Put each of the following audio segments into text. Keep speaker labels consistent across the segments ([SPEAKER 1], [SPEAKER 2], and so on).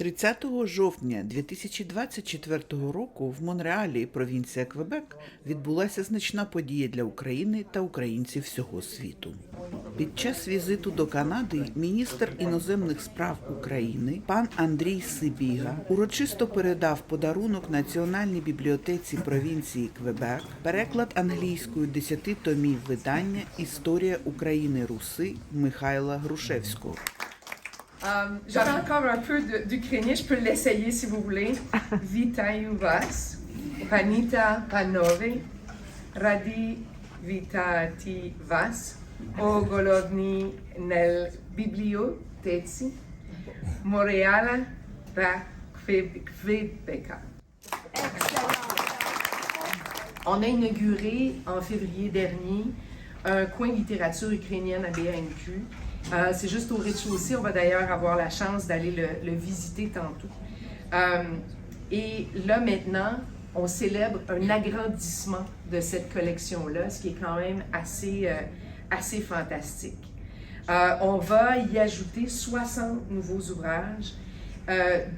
[SPEAKER 1] 30 жовтня 2024 року в Монреалі, провінція Квебек, відбулася значна подія для України та українців всього світу. Під час візиту до Канади міністр іноземних справ України пан Андрій Сибіга урочисто передав подарунок Національній бібліотеці провінції Квебек переклад англійською 10 томів видання Історія України Руси Михайла Грушевського.
[SPEAKER 2] J'aurai encore un peu d'ukrainien, je peux l'essayer si vous voulez. Vitayu vas, panita panovi, radi vitati vas, ogolovni nel biblioteci, Montreala va Quebeca. On a inauguré en février dernier un coin littérature ukrainienne à BNQ. Euh, c'est juste au rez-de-chaussée. On va d'ailleurs avoir la chance d'aller le, visiter tantôt. Euh, et là maintenant, on célèbre un agrandissement de cette collection-là, ce qui est quand même assez, euh, assez fantastique. On va y ajouter 60 nouveaux ouvrages,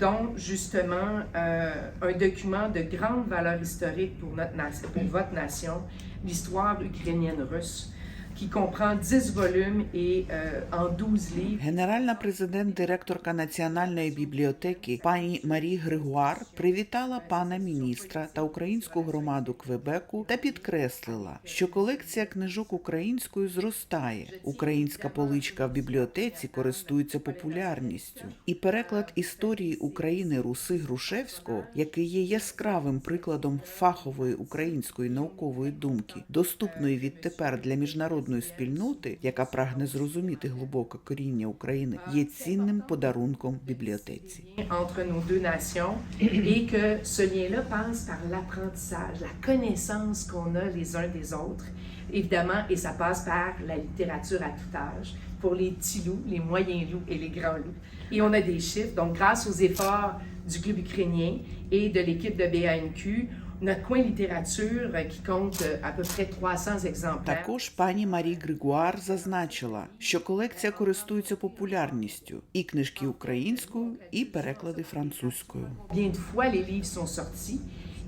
[SPEAKER 2] dont justement un document de grande valeur historique pour, notre pour votre nation, l'histoire ukrainienne-russe, qui comprend 10 volumes et euh, en 12 livres.
[SPEAKER 1] Генеральна президент-директорка Національної бібліотеки пані Марі Григуар привітала пана міністра та українську громаду Квебеку та підкреслила, що колекція книжок українською зростає. Українська поличка в бібліотеці користується популярністю, і переклад історії України Руси Грушевського, який є яскравим прикладом фахової української наукової думки, доступної відтепер для міжнародної спільноти, яка прагне зрозуміти глибоке коріння України, є цінним подарунком бібліотеці.
[SPEAKER 2] entre nos deux nations et que ce lien-là passe par l'apprentissage, la connaissance qu'on a les uns des autres, évidemment, et ça passe par la littérature à tout âge, pour les petits loups, les moyens loups et les grands loups. Et on a des chiffres, donc grâce aux efforts du club ukrainien et de l'équipe de BANQ, notre coin littérature euh, qui compte euh, à peu près 300 exemplaires.
[SPEAKER 1] Також пані Марі Григуар зазначила, що колекція користується популярністю і книжки українською, і переклади французькою.
[SPEAKER 2] Bien de fois, les livres sont sortis.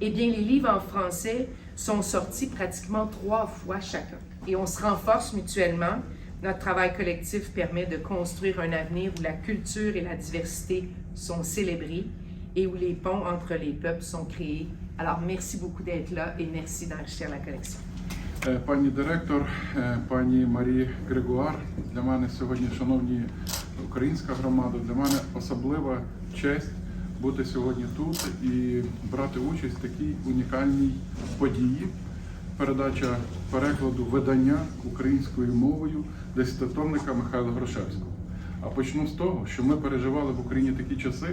[SPEAKER 2] Eh bien, les livres en français sont sortis pratiquement trois fois chacun. Et on se renforce mutuellement. Notre travail collectif permet de construire un avenir où la culture et la diversité sont célébrées et où les ponts entre les peuples sont créés. Alors, merci beaucoup d'être là et merci d'enrichir la collection.
[SPEAKER 3] Е, Пані директор, е, пані Марі Григуар, для мене сьогодні, шановні українська громада, для мене особлива честь бути сьогодні тут і брати участь в такій унікальній події. Передача перекладу видання українською мовою десятитомника Михайла Грошевського. А почну з того, що ми переживали в Україні такі часи,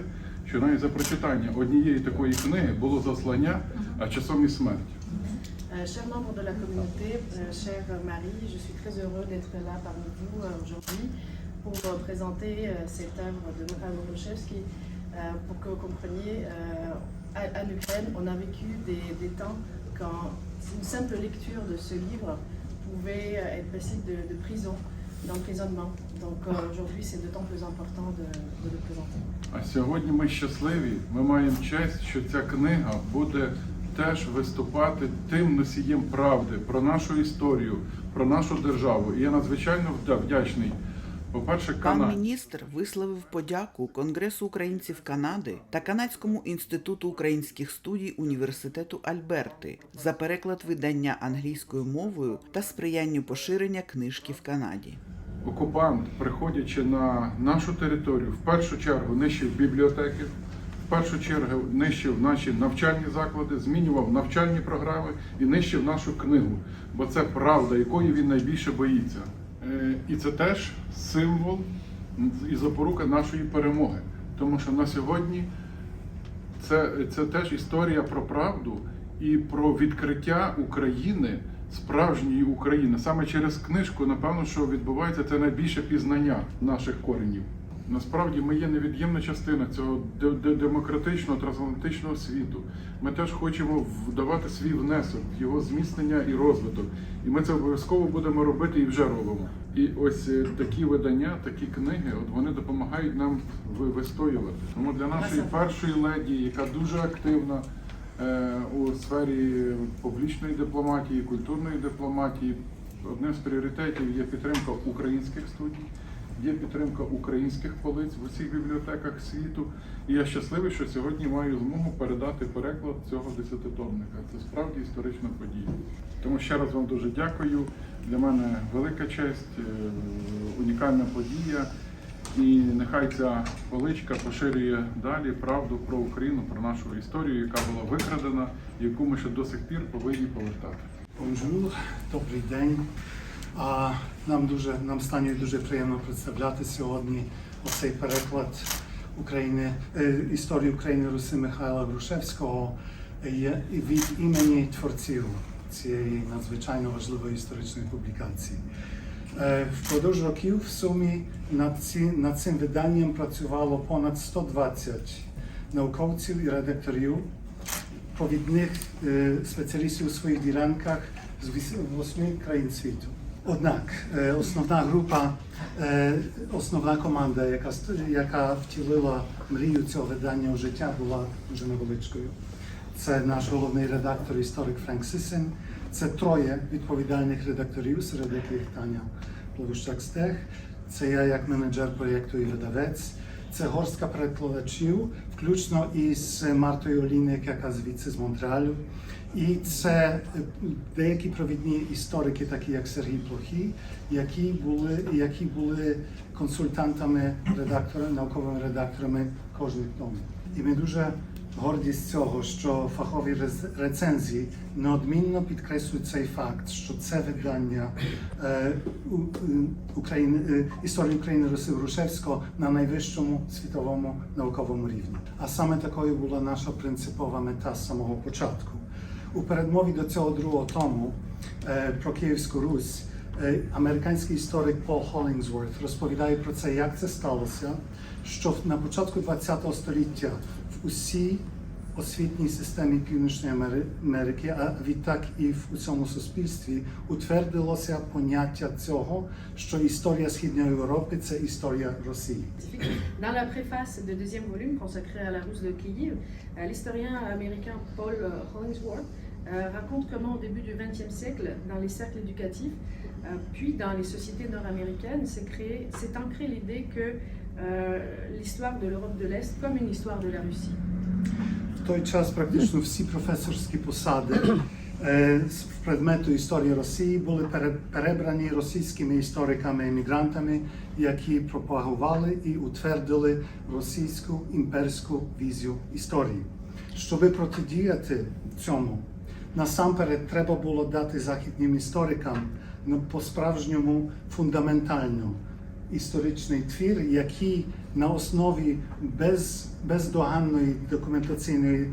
[SPEAKER 3] що навіть за прочитання однієї такої книги було заслання, а часом і смерть.
[SPEAKER 4] Euh, chers membres de la communauté, euh, chère Marie, je suis très heureux d'être là parmi vous euh, aujourd'hui pour euh, présenter euh, cette œuvre de Mikhail Gorbachev pour que vous compreniez, euh, à, à on a vécu des, des temps quand une simple lecture de ce livre pouvait euh, être passible de, de prison, d'emprisonnement. Donc euh, aujourd'hui, c'est d'autant plus important de, de le présenter.
[SPEAKER 3] А сьогодні ми щасливі. Ми маємо честь, що ця книга буде теж виступати тим носієм правди про нашу історію, про нашу державу. І я надзвичайно вдячний. По-перше,
[SPEAKER 1] Пан міністр висловив подяку Конгресу українців Канади та Канадському інституту українських студій університету Альберти за переклад видання англійською мовою та сприянню поширення книжки в Канаді.
[SPEAKER 3] Окупант, приходячи на нашу територію, в першу чергу нищив бібліотеки, в першу чергу нищив наші навчальні заклади, змінював навчальні програми і нищив нашу книгу. Бо це правда, якої він найбільше боїться. Е, І це теж символ і запорука нашої перемоги. Тому що на сьогодні це, це теж історія про правду і про відкриття України, справжньої України. Саме через книжку, напевно, що відбувається це найбільше пізнання наших коренів. Насправді ми є невід'ємна частина цього де- де- демократичного трансатлантичного світу. Ми теж хочемо вдавати свій внесок в його зміцнення і розвиток. І ми це обов'язково будемо робити і вже робимо. І ось е, такі видання, такі книги, от вони допомагають нам вистоювати. Тому для нашої першої леді, яка дуже активна е, у сфері публічної дипломатії, культурної дипломатії, одним з пріоритетів є підтримка українських студій. Є підтримка українських полиць в усіх бібліотеках світу. І я щасливий, що сьогодні маю змогу передати переклад цього десятитомника. Це справді історична подія. Тому ще раз вам дуже дякую. Для мене велика честь, е, унікальна подія. І нехай ця поличка поширює далі правду про Україну, про нашу історію, яка була викрадена, яку ми ще до сих пір повинні повертати.
[SPEAKER 5] Бонжур, добрий день. А нам дуже нам стані дуже приємно представляти сьогодні оцей переклад України е, історії України Руси Михайла Грушевського е, від імені творців цієї надзвичайно важливої історичної публікації. Е, Впродовж років в сумі над, ці, над цим виданням працювало понад 120 науковців і редакторів провідних спеціалістів у своїх ділянках з восьми країн світу. Однак е, основна група, е, основна команда, яка, яка втілила мрію цього видання у життя, була дуже невеличкою. Це наш головний редактор, історик Френк Сисен. Це троє відповідальних редакторів, серед яких Таня Плавущак Стех. Це я як менеджер проєкту і видавець. Це горстка перекладачів, включно із Мартою Олійник, яка звідси з Монреалю. І це деякі провідні історики, такі як Сергій Плохій, які були, які були консультантами редактора, науковими редакторами кожних томів. І ми дуже горді з цього, що фахові рецензії неодмінно підкреслюють цей факт, що це видання е, у- України, е, історії України Руси Грушевського на найвищому світовому науковому рівні. А саме такою була наша принципова мета з самого початку. У передмові до цього другого тому е, про Київську Русь е, американський історик Пол Холлінгсворт розповідає про це, як це сталося, що на початку ХХ століття в усій освітній системі Північної Амери- Америки, а відтак і в усьому суспільстві утвердилося поняття цього, що історія Східної Європи це історія Росії.
[SPEAKER 4] Dans la préface du deuxième volume consacré à la Rousse de Kiev, euh, l'historien américain Paul euh, Hollingsworth euh, raconte comment au début du XXe siècle, dans les cercles éducatifs, euh, puis dans les sociétés nord-américaines, s'est ancrée l'idée que euh, l'histoire de l'Europe de l'Est comme une histoire de la Russie.
[SPEAKER 5] В той час практично всі професорські посади з предмету історії Росії були пере- перебрані російськими істориками-емігрантами, які пропагували і утвердили російську імперську візію історії. Щоби протидіяти цьому, насамперед треба було дати західнім історикам ну, по-справжньому фундаментально історичний твір, який на основі без, бездоганної документаційної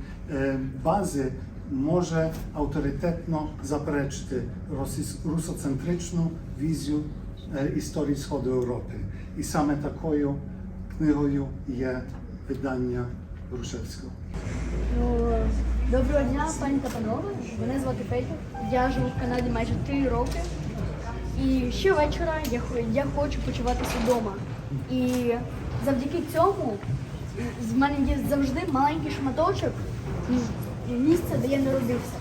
[SPEAKER 5] бази може авторитетно заперечити російсь- русоцентричну візію історії Сходу Європи. І саме такою книгою є видання Грушевського.
[SPEAKER 6] Ну, доброго дня, пані та панове. Мене звати Петя. Я живу в Канаді майже три роки. І щовечора я, я хочу почуватися вдома. І завдяки цьому з мене є завжди маленький шматочок місця, де я народився.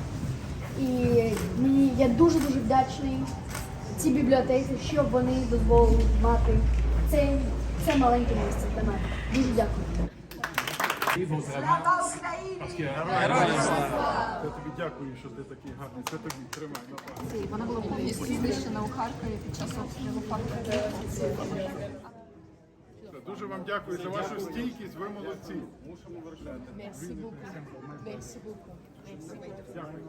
[SPEAKER 6] І мені я дуже дуже вдячний цій бібліотеці, що вони дозволили мати це, це маленьке місце для мене. Дуже дякую.
[SPEAKER 3] Я тобі дякую, що ти такий гарний. Це тобі тримай на пам'ять.
[SPEAKER 7] Вона була повністю знищена у Харкові під час обстрілу Харкова.
[SPEAKER 3] Дуже вам дякую за вашу стійкість. Ви молодці.
[SPEAKER 7] Beaucoup. Merci.
[SPEAKER 3] Дякую.